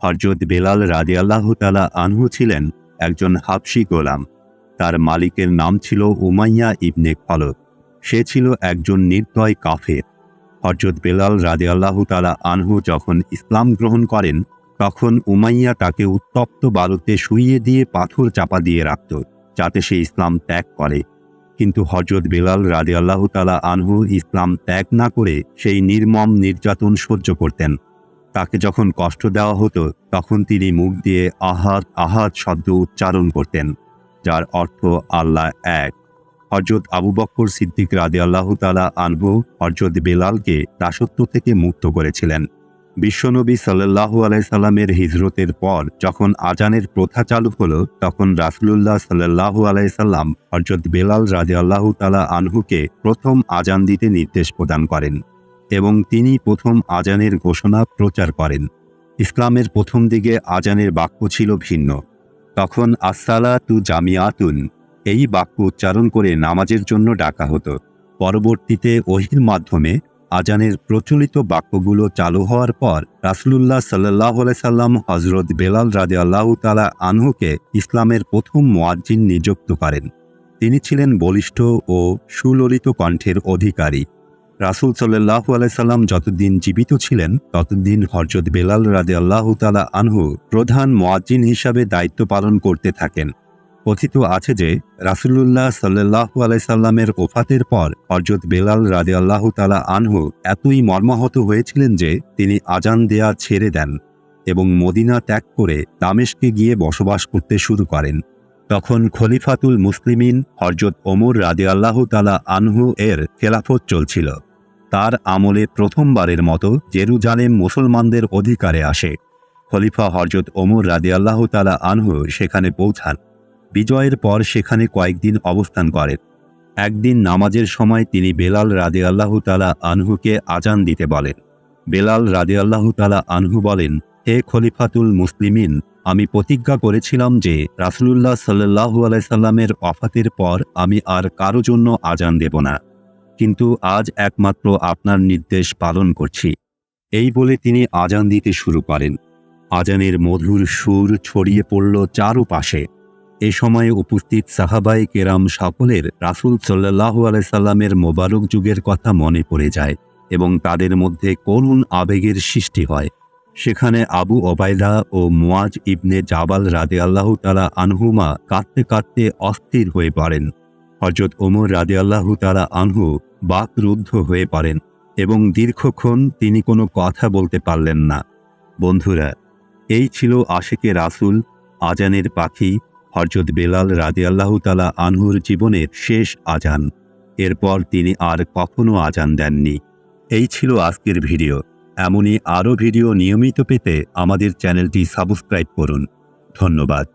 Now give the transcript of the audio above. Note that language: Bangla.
হরজত বেলাল রাজি আল্লাহ তালা আনহু ছিলেন একজন হাফসি গোলাম। তার মালিকের নাম ছিল উমাইয়া ইবনে খলক সে ছিল একজন নির্দয় কাফের। হরজত বেলাল রাজি আল্লাহ তালা আনহু যখন ইসলাম গ্রহণ করেন, তখন উমাইয়া তাকে উত্তপ্ত বালুতে শুইয়ে দিয়ে পাথর চাপা দিয়ে রাখত, যাতে সে ইসলাম ত্যাগ করে। কিন্তু হজরত বেলাল রাজি আল্লাহ তালা আনহু ইসলাম ত্যাগ না করে সেই নির্মম নির্যাতন সহ্য করতেন। তাকে যখন কষ্ট দেওয়া হতো, তখন তিনি মুখ দিয়ে আহাত আহাত শব্দ উচ্চারণ করতেন, যার অর্থ আল্লাহ এক। হজরত আবু বক্কর সিদ্দিক রাদে আল্লাহ তালা আনহু হজরত বেলালকে দাসত্ব থেকে মুক্ত করেছিলেন। বিশ্বনবী সাল্লাহু আলাইসাল্লামের হিজরতের পর যখন আজানের প্রথা চালু হলো, তখন রাসুলুল্লাহ সাল্লাহু আলাইসাল্লাম হজরত বেলাল রাজি আল্লাহ তালা আনহুকে প্রথম আজান দিতে নির্দেশ প্রদান করেন। এবং তিনি প্রথম আজানের ঘোষণা প্রচার করেন। ইসলামের প্রথম দিকে আজানের বাক্য ছিল ভিন্ন। তখন আসসালা তু জামিয়াতুন, এই বাক্য উচ্চারণ করে নামাজের জন্য ডাকা হতো। পরবর্তীতে ওহির মাধ্যমে আজানের প্রচলিত বাক্যগুলো চালু হওয়ার পর রাসুলুল্লাহ সাল্লাহ সাল্লাম হজরত বেলাল রাজে আল্লাহ তালা আনহুকে ইসলামের প্রথম মোয়াজ্জিন নিযুক্ত করেন। তিনি ছিলেন বলিষ্ঠ ও সুললিত কণ্ঠের অধিকারী। রাসুল সাল্লাহ আলাইসাল্লাম যতদিন জীবিত ছিলেন, ততদিন হরজত বেলাল রাদে আল্লাহ তালা আনহু প্রধান মোয়াজ্জিন হিসাবে দায়িত্ব পালন করতে থাকেন। কথিত আছে যে, রাসুলুল্লাহ সাল্লাহ আলাইসাল্লামের ওফাতের পর হরজত বেলাল রাদে আল্লাহ তালা আনহু এতই মর্মাহত হয়েছিলেন যে, তিনি আজান দেয়া ছেড়ে দেন এবং মদিনা ত্যাগ করে দামেশকে গিয়ে বসবাস করতে শুরু করেন। তখন খলিফাতুল মুসলিমিন হরজত ওমর রাদে আল্লাহ তালা আনহু এর খেলাফত চলছিল। তার আমলে প্রথমবারের মতো জেরুজালেম মুসলমানদের অধিকারে আসে। খলিফা হরজত ওমর রাদে আল্লাহ তালা আনহু সেখানে পৌঁছান। বিজয়ের পর সেখানে কয়েকদিন অবস্থান করেন। একদিন নামাজের সময় তিনি বেলাল রাদে আল্লাহ তালা আনহুকে আজান দিতে বলেন। বেলাল রাদে আল্লাহ তালা আনহু বলেন, হে খলিফাতুল মুসলিমিন, আমি প্রতিজ্ঞা করেছিলাম যে রাসুলুল্লাহ সাল্লাহু আলাইসাল্লামের অফাতের পর আমি আর কারও জন্য আজান দেব না। কিন্তু আজ একমাত্র আপনার নির্দেশ পালন করছি। এই বলে তিনি আজান দিতে শুরু করেন। আজানের মধুর সুর ছড়িয়ে পড়ল চারুপাশে। এ সময়ে উপস্থিত সাহাবাই কেরাম সকলের রাসুল সাল্লাহু আলাইসাল্লামের মোবারক যুগের কথা মনে পড়ে যায় এবং তাদের মধ্যে করুণ আবেগের সৃষ্টি হয়। সেখানে আবু ওবায়দা ও মুয়াজ ইবনে জাবাল রাদে আল্লাহ তালা আনহুমা কাঁদতে কাঁদতে অস্থির হয়ে পড়েন। হজরত ওমর রাদে আল্লাহ তালা আনহু বাকরুদ্ধ হয়ে পড়েন এবং দীর্ঘক্ষণ তিনি কোনো কথা বলতে পারলেন না। বন্ধুরা, এই ছিল আশেকে রাসুল, আজানের পাখি হরজত বেলাল তালা আনহুর জীবনের শেষ আজান। এরপর তিনি আর কখনো আজান দেননি। এই ছিল আজকের ভিডিও। এমনই আরও ভিডিও নিয়মিত পেতে আমাদের চ্যানেলটি সাবস্ক্রাইব করুন। ধন্যবাদ।